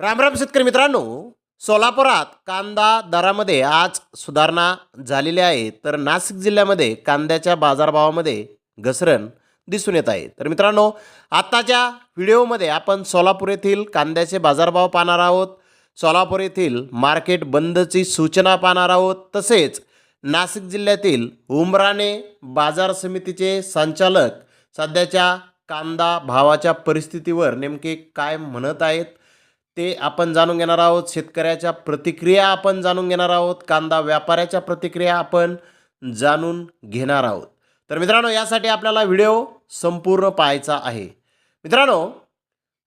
रामराम शेतकरी मित्रांनो सोलापुरात कांदा दरामध्ये आज सुधारणा झालेली आहे. तर नाशिक जिल्ह्यामध्ये कांद्याच्या बाजारभावामध्ये घसरण दिसून येत आहे. तर मित्रांनो आत्ताच्या व्हिडिओमध्ये आपण सोलापूर येथील कांद्याचे बाजारभाव पाहणार आहोत. सोलापूर येथील मार्केट बंदची सूचना पाहणार आहोत. तसेच नाशिक जिल्ह्यातील उमराणे बाजार समितीचे संचालक सध्याच्या कांदा भावाच्या परिस्थितीवर नेमके काय म्हणत आहेत ते आपण जाणून घेणार आहोत. शेतकऱ्याच्या प्रतिक्रिया आपण जाणून घेणार आहोत. कांदा व्यापाऱ्याच्या प्रतिक्रिया आपण जाणून घेणार आहोत. तर मित्रांनो यासाठी आपल्याला व्हिडिओ संपूर्ण पाहायचा आहे. मित्रांनो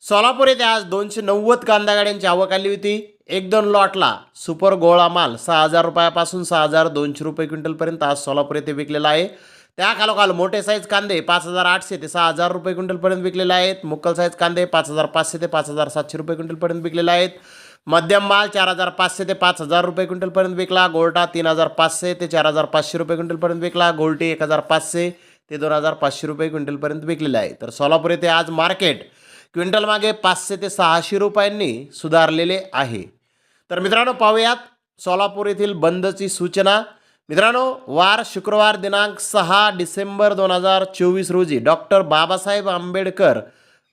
सोलापूर येथे आज दोनशे नव्वद कांदा गाड्यांची आवक आली होती. एक दोन लॉटला सुपर गोळा माल सहा हजार रुपयापासून सहा हजार दोनशे रुपये क्विंटलपर्यंत आज सोलापूर येथे विकलेला आहे. त्या खालोखाल मोठे साईज कांदे पाच हजार आठशे ते सहा हजार रुपये क्विंटलपर्यंत विकलेले आहेत. मुक्कल साईज कांदे पाच हजार पाचशे ते पाच हजार सातशे रुपये क्विंटलपर्यंत विकलेले आहेत. मध्यम माल चार हजार पाचशे ते पाच हजार रुपये क्विंटलपर्यंत विकला. गोल्टा तीन हजार पाचशे ते चार हजार पाचशे रुपये क्विंटलपर्यंत विकला. गोल्टी एक हजार पाचशे ते दोन हजार पाचशे रुपये क्विंटलपर्यंत विकलेला आहे तर सोलापूर येथे आज मार्केट क्विंटल मागे पाचशे ते सहाशे रुपयांनी सुधारलेले आहे. तर मित्रांनो पाहूयात सोलापूर येथील बंदची सूचना. मित्रांनो वार शुक्रवार दिनांक सहा डिसेंबर दोन हजार चोवीस रोजी डॉक्टर बाबासाहेब आंबेडकर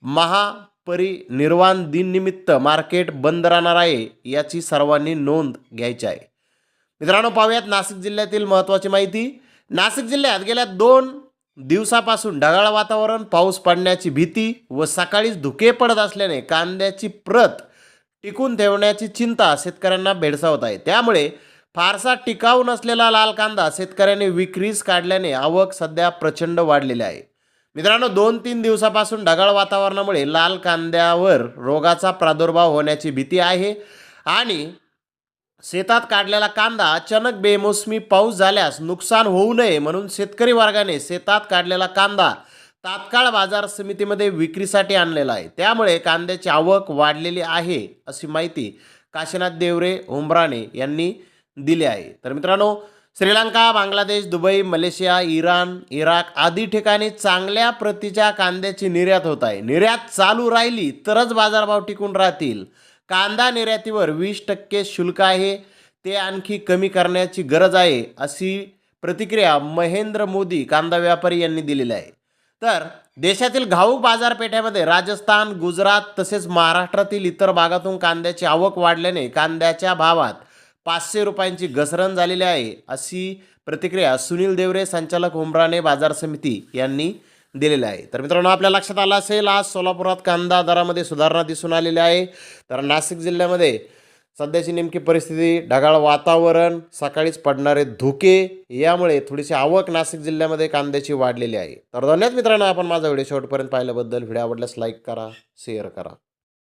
महापरिनिर्वाण दिननिमित्त मार्केट बंद राहणार आहे याची सर्वांनी नोंद घ्यायची आहे. मित्रांनो पाहूयात नाशिक जिल्ह्यातील महत्त्वाची माहिती. नाशिक जिल्ह्यात गेल्या दोन दिवसापासून ढगाळ वातावरण पाऊस पडण्याची भीती व सकाळीच धुके पडत असल्याने कांद्याची प्रत टिकून ठेवण्याची चिंता शेतकऱ्यांना भेडसावत आहे. त्यामुळे फारसा टिकाऊ नसलेला लाल कांदा शेतकऱ्यांनी विक्रीस काढल्याने आवक सध्या प्रचंड वाढलेली आहे. मित्रांनो दोन तीन दिवसापासून ढगाळ वातावरणामुळे लाल कांद्यावर रोगाचा प्रादुर्भाव होण्याची भीती आहे आणि शेतात काढलेला कांदा अचानक बेमोसमी पाऊस झाल्यास नुकसान होऊ नये म्हणून शेतकरी वर्गाने शेतात काढलेला कांदा तात्काळ बाजार समितीमध्ये विक्रीसाठी आणलेला आहे. त्यामुळे कांद्याची आवक वाढलेली आहे अशी माहिती काशीनाथ देवरे उमराणे यांनी दिले आहे. तर मित्रांनो Sri Lanka Bangladesh Dubai Malaysia Iran Iraq आदी ठिकाणी चांगल्या प्रतीच्या कांद्याची निर्यात होत आहे. निर्यात चालू राहिली तरच बाजारभाव टिकून राहतील. कांदा निर्यातीवर वीस टक्के शुल्क आहे. ते आणखी कमी करण्याची गरज आहे अशी प्रतिक्रिया महेंद्र मोदी कांदा व्यापारी यांनी दिलेली आहे. तर देशातील घाऊक बाजारपेठेमध्ये राजस्थान गुजरात तसेच महाराष्ट्रातील इतर भागातून कांद्याची आवक वाढल्याने कांद्याच्या भावात पाचशे रुपयांची घसरण झालेली आहे अशी प्रतिक्रिया सुनील देवरे संचालक उमराणे बाजार समिती यांनी दिलेलं आहे. तर मित्रांनो आपल्या लक्षात आलं असेल आज सोलापुरात कांदा दरामध्ये सुधारणा दिसून आलेली आहे. तर नाशिक जिल्ह्यामध्ये सध्याची नेमकी परिस्थिती ढगाळ वातावरण सकाळीच पडणारे धुके यामुळे थोडीशी आवक नाशिक जिल्ह्यामध्ये कांद्याची वाढलेली आहे. तर धन्यवाद मित्रांनो आपण माझा व्हिडिओ शेवटपर्यंत पाहिल्याबद्दल. व्हिडिओ आवडल्यास लाईक करा शेअर करा.